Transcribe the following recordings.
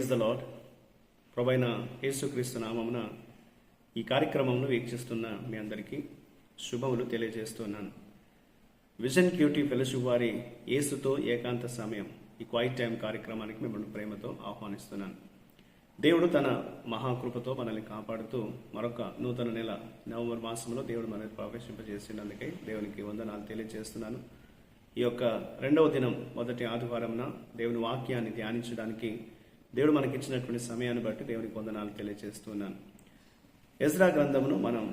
Praise the lord ప్రభైన యేసుక్రీస్తు నామమున ఈ కార్యక్రమంను వీక్షిస్తున్న మీ అందరికీ శుభములు తెలియజేస్తున్నాను. విజన్ క్యూటీ ఫెలోషిప్ వారి యేసుతో ఏకాంత సమయం ఈ క్వైట్ టైం కార్యక్రమానికి మిమ్మల్ని ప్రేమతో ఆహ్వానిస్తున్నాను. దేవుడు తన మహాకృపతో మనల్ని కాపాడుతూ మరొక నూతన నెల నవంబర్ మాసంలో దేవుడు మనల్ని ప్రవేశింపజేసినందుకై దేవునికి వందనాలు తెలియజేస్తున్నాను. ఈ యొక్క రెండవ దినం మొదటి ఆదివారంన దేవుని వాక్యాన్ని ధ్యానించడానికి దేవుడు మనకిచ్చినటువంటి సమయాన్ని బట్టి దేవునికి వందనాలు తెలియజేస్తున్నాను ఎజ్రా గ్రంథమును మనం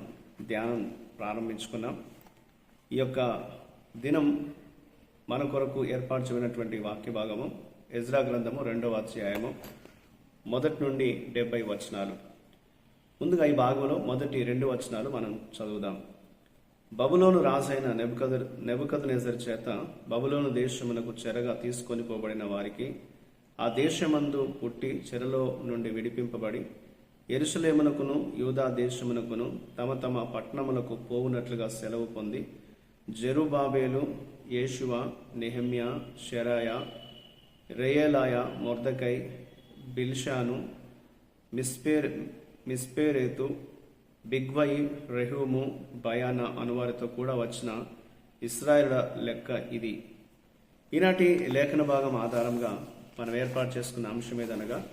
ధ్యానం ప్రారంభించుకున్నాం. ఈ యొక్క దినం మన కొరకు ఏర్పాటు చేయనటువంటి వాక్య భాగము ఎజ్రా గ్రంథము రెండవ అధ్యాయము మొదటి నుండి డెబ్బై వచనాలు. ముందుగా ఈ భాగంలో మొదటి రెండు వచనాలు మనం చదువుదాం. బబులోను రాజైన నెబుకద నెబుకదనెజర్ చేత బబులోను దేశమునకు చెరగా తీసుకొని పోబడిన వారికి ఆ దేశమందు పుట్టి చెరలో నుండి విడిపింపబడి ఎరుసలేమునకును యూదా దేశమునకును తమ తమ పట్టణములకు పోవునట్లుగా సెలవు పొంది జెరుబాబేలు యేషువ నెహమ్య షెరాయ రేయలాయ మొర్దకై బిల్షాను మిస్పేర్ మిస్పేరేతు బిగ్వై రెహూము బయానా అనువారితో కూడా వచ్చిన ఇస్రాయేల్ లెక్క ఇది. ఈనాటి లేఖన భాగం ఆధారంగా మనం ఏర్పాటు చేసుకున్న అంశం ఏదనగా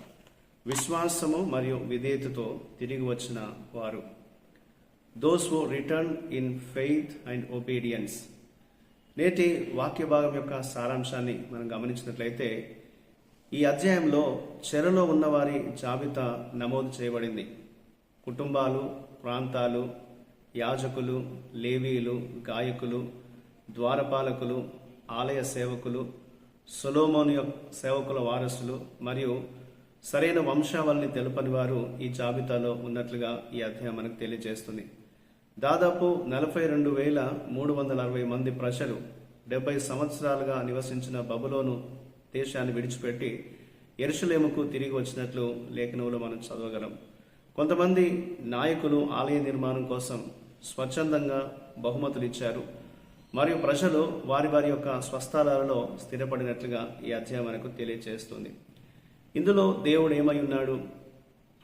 విశ్వాసము మరియు విధేయతతో తిరిగి వచ్చిన వారు. Those who return in faith and obedience నేటి వాక్య భాగం యొక్క సారాంశాన్ని మనం గమనించినట్లయితే ఈ అధ్యాయంలో చెరలో ఉన్నవారి జాబితా నమోదు చేయబడింది. కుటుంబాలు ప్రాంతాలు యాజకులు లేవీలు గాయకులు ద్వారపాలకులు ఆలయ సేవకులు సొలోమోని యొక్క సేవకుల వారసులు మరియు సరైన వంశావళిని తెలపని వారు ఈ జాబితాలో ఉన్నట్లుగా ఈ అధ్యాయం మనకు తెలియజేస్తుంది. దాదాపు నలభై రెండు వేల మూడు వందల అరవై మంది ప్రజలు డెబ్బై సంవత్సరాలుగా నివసించిన బబులోను దేశాన్ని విడిచిపెట్టి ఎరుసలేముకు తిరిగి వచ్చినట్లు లేఖనంలో మనం చదవగలం. కొంతమంది నాయకులు ఆలయ నిర్మాణం కోసం స్వచ్ఛందంగా బహుమతులు ఇచ్చారు. మరియు ప్రజలు వారి వారి యొక్క స్వస్థలాలలో స్థిరపడినట్లుగా ఈ అధ్యాయం మనకు తెలియజేస్తుంది ఇందులో దేవుడు ఏమై ఉన్నాడు?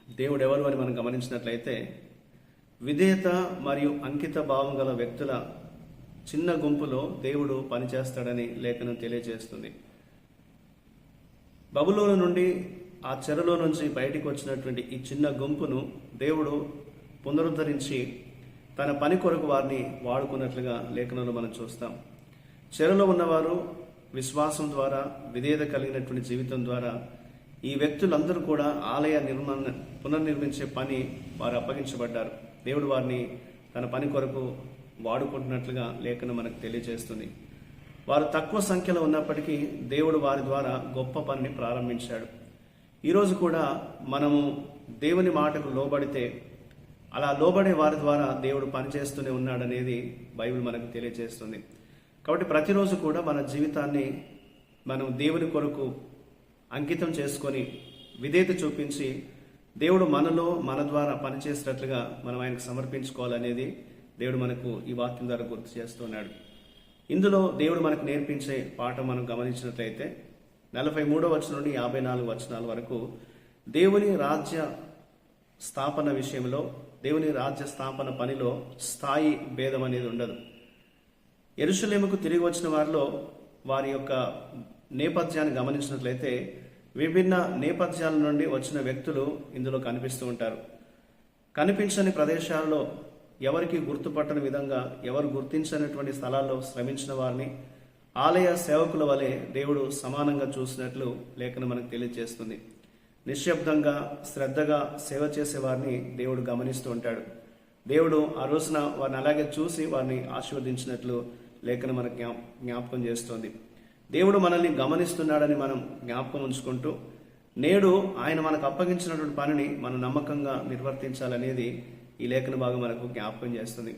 దేవుడు ఎవరు అని మనం గమనించినట్లయితే విధేయత మరియు అంకిత భావం గల వ్యక్తుల చిన్న గుంపులో దేవుడు పనిచేస్తాడని లేఖనం తెలియజేస్తుంది బబులోను నుండి ఆ చెరలో నుంచి బయటికి వచ్చినటువంటి ఈ చిన్న గుంపును దేవుడు పునరుద్ధరించి తన పని కొరకు వారిని వాడుకున్నట్లుగా లేఖనంలో మనం చూస్తాం. చెరలో ఉన్నవారు విశ్వాసం ద్వారా విధేయత కలిగినటువంటి జీవితం ద్వారా ఈ వ్యక్తులందరూ కూడా ఆలయ నిర్మాణ పునర్నిర్మించే పని వారు అప్పగించబడ్డారు. దేవుడు వారిని తన పని కొరకు వాడుకుంటున్నట్లుగా లేఖనం మనకు తెలియజేస్తుంది. వారు తక్కువ సంఖ్యలో ఉన్నప్పటికీ దేవుడు వారి ద్వారా గొప్ప పనిని ప్రారంభించాడు. ఈరోజు కూడా మనము దేవుని మాటకు లోబడితే అలా లోబడే వారి ద్వారా దేవుడు పనిచేస్తూనే ఉన్నాడనేది బైబిల్ మనకు తెలియజేస్తుంది. కాబట్టి ప్రతిరోజు కూడా మన జీవితాన్ని మనం దేవుని కొరకు అంకితం చేసుకొని విధేయత చూపించి దేవుడు మనలో మన ద్వారా పనిచేసినట్లుగా మనం ఆయనకు సమర్పించుకోవాలనేది దేవుడు మనకు ఈ వాక్యం ద్వారా గుర్తు చేస్తున్నాడు ఇందులో దేవుడు మనకు నేర్పించే పాఠం మనం గమనించినట్లయితే నలభై మూడో వచనం నుండి యాభై నాలుగు వచనాల వరకు దేవుని రాజ్య స్థాపన విషయంలో దేవుని రాజ్య స్థాపన పనిలో స్థాయి భేదం అనేది ఉండదు. ఎరుషలేముకు తిరిగి వచ్చిన వారిలో వారి యొక్క నేపథ్యాన్ని గమనించినట్లయితే విభిన్న నేపథ్యాల నుండి వచ్చిన వ్యక్తులు ఇందులో కనిపిస్తూ ఉంటారు. కనిపించని ప్రదేశాల్లో ఎవరికి గుర్తుపట్టని విధంగా ఎవరు గుర్తించనటువంటి స్థలాల్లో శ్రమించిన వారిని ఆలయ సేవకుల వలె దేవుడు సమానంగా చూసినట్లు లేఖను మనకు తెలియజేస్తుంది. నిశ్శబ్దంగా శ్రద్ధగా సేవ చేసే వారిని దేవుడు గమనిస్తూ ఉంటాడు. దేవుడు ఆ రోజున వారిని అలాగే చూసి వారిని ఆశీర్వదించినట్లు లేఖను మనకు జ్ఞాపకం చేస్తోంది. దేవుడు మనల్ని గమనిస్తున్నాడని మనం జ్ఞాపకం ఉంచుకుంటూ నేడు ఆయన మనకు అప్పగించినటువంటి పనిని మనం నమ్మకంగా నిర్వర్తించాలనేది ఈ లేఖన భాగం మనకు జ్ఞాపకం చేస్తుంది.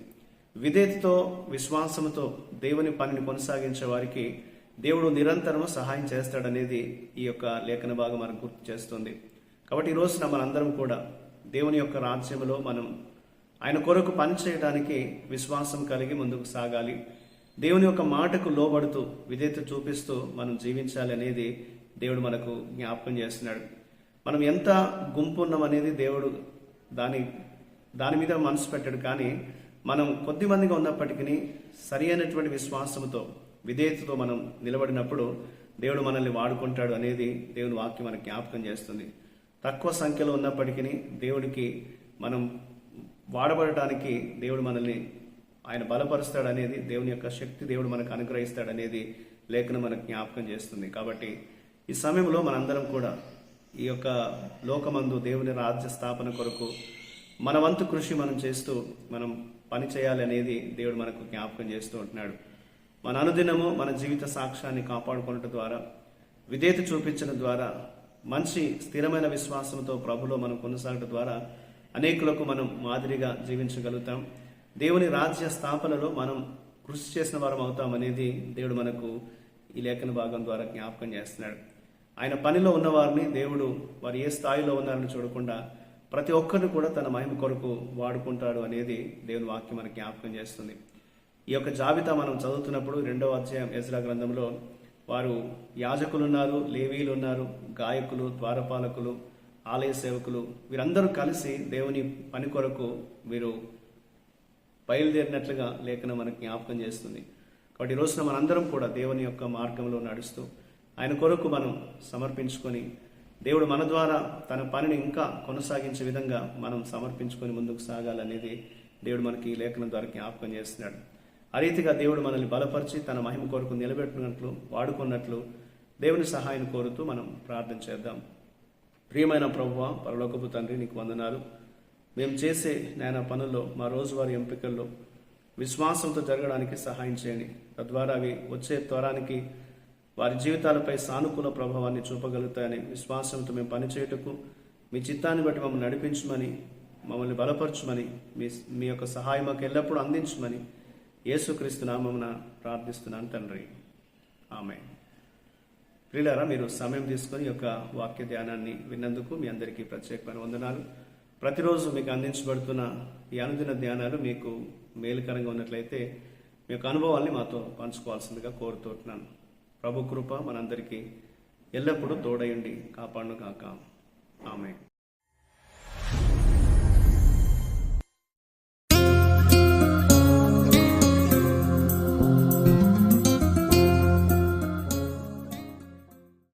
విధేయతతో విశ్వాసంతో దేవుని పనిని కొనసాగించే వారికి దేవుడు నిరంతరము సహాయం చేస్తాడనేది ఈ యొక్క లేఖన భాగం మనకు గుర్తు చేస్తుంది. కాబట్టి ఈ రోజున మనందరం కూడా దేవుని యొక్క రాజ్యంలో మనం ఆయన కొరకు పనిచేయడానికి విశ్వాసం కలిగి ముందుకు సాగాలి. దేవుని యొక్క మాటకు లోబడుతూ విధేయత చూపిస్తూ మనం జీవించాలి అనేది దేవుడు మనకు జ్ఞాపకం చేస్తున్నాడు. మనం ఎంత గుంపు ఉన్నాం అనేది దేవుడు దాని దాని మీద మనసు పెట్టాడు. కానీ మనం కొద్ది మందిగా ఉన్నప్పటికీ సరి అయినటువంటి విశ్వాసంతో విధేయతతో మనం నిలబడినప్పుడు దేవుడు మనల్ని వాడుకుంటాడు అనేది దేవుని వాక్యం మనకు జ్ఞాపకం చేస్తుంది. తక్కువ సంఖ్యలో ఉన్నప్పటికీ దేవుడికి మనం వాడబడటానికి దేవుడు మనల్ని ఆయన బలపరుస్తాడు అనేది దేవుని యొక్క శక్తి దేవుడు మనకు అనుగ్రహిస్తాడు అనేది లేఖను మనకు జ్ఞాపకం చేస్తుంది. కాబట్టి ఈ సమయంలో మనందరం కూడా ఈ యొక్క లోకమందు దేవుని రాజ్య స్థాపన కొరకు మన వంతు కృషి మనం చేస్తూ మనం పని చేయాలి అనేది దేవుడు మనకు జ్ఞాపకం చేస్తూ ఉంటున్నాడు. మన అనుదినము మన జీవిత సాక్ష్యాన్ని కాపాడుకోవటం ద్వారా విధేయత చూపించడం ద్వారా మంచి స్థిరమైన విశ్వాసంతో ప్రభులో మనం కొనసాగడం ద్వారా అనేకులకు మనం మాదిరిగా జీవించగలుగుతాం. దేవుని రాజ్య స్థాపనలో మనం కృషి చేసిన వారం అవుతాం అనేది దేవుడు మనకు ఈ లేఖన భాగం ద్వారా జ్ఞాపకం చేస్తున్నాడు. ఆయన పనిలో ఉన్నవారిని దేవుడు వారు ఏ స్థాయిలో ఉన్నారని చూడకుండా ప్రతి ఒక్కరిని కూడా తన మహిమ కొరకు వాడుకుంటాడు అనేది దేవుని వాక్యం మనకు జ్ఞాపకం చేస్తుంది. ఈ యొక్క జాబితా మనం చదువుతున్నప్పుడు రెండవ అధ్యాయం ఎజ్రా గ్రంథంలో వారు యాజకులు ఉన్నారు లేవీలు ఉన్నారు గాయకులు ద్వారపాలకులు ఆలయ సేవకులు వీరందరూ కలిసి దేవుని పని కొరకు వీరు బయలుదేరినట్లుగా లేఖనం మనకు జ్ఞాపకం చేస్తుంది. కాబట్టి ఈ రోజున మనందరం కూడా దేవుని యొక్క మార్గంలో నడుస్తూ ఆయన కొరకు మనం సమర్పించుకొని దేవుడు మన ద్వారా తన పనిని ఇంకా కొనసాగించే విధంగా మనం సమర్పించుకొని ముందుకు సాగాలనేది దేవుడు మనకి ఈ లేఖనం ద్వారా జ్ఞాపకం చేస్తున్నాడు. ఆ రీతిగా దేవుడు మనల్ని బలపరిచి తన మహిమ కొరకు నిలబెట్టినట్లు వాడుకున్నట్లు దేవుని సహాయం కోరుతూ మనం ప్రార్థన చేద్దాం. ప్రియమైన ప్రభువ పరలోకపు తండ్రి నీకు వందనాలు. మేము చేసే నాయన పనుల్లో మా రోజువారీ ఎంపికల్లో విశ్వాసంతో జరగడానికి సహాయం చేయండి. తద్వారా అవి వచ్చే త్వరానికి వారి జీవితాలపై సానుకూల ప్రభావాన్ని చూపగలుగుతాయని విశ్వాసంతో మేము పనిచేయటకు మీ చిత్తాన్ని బట్టి మమ్మల్ని నడిపించమని మమ్మల్ని బలపరచమని మీ మీ యొక్క సహాయం మాకు ఎల్లప్పుడూ అందించమని యేసుక్రీస్తు నామమున ప్రార్థిస్తున్నాను తండ్రి. ఆమె ప్రియులారా మీరు సమయం తీసుకొని యొక్క వాక్య ధ్యానాన్ని విన్నందుకు మీ అందరికీ ప్రత్యేకమైన వందనాలు. ప్రతిరోజు మీకు అందించబడుతున్న ఈ అనుదిన ధ్యానాలు మీకు మేలుకరంగా ఉన్నట్లయితే మీ యొక్క అనుభవాల్ని మాతో పంచుకోవాల్సిందిగా కోరుతున్నాను ప్రభు కృప మనందరికీ ఎల్లప్పుడూ తోడయండి కాపాడును కాక ఆమె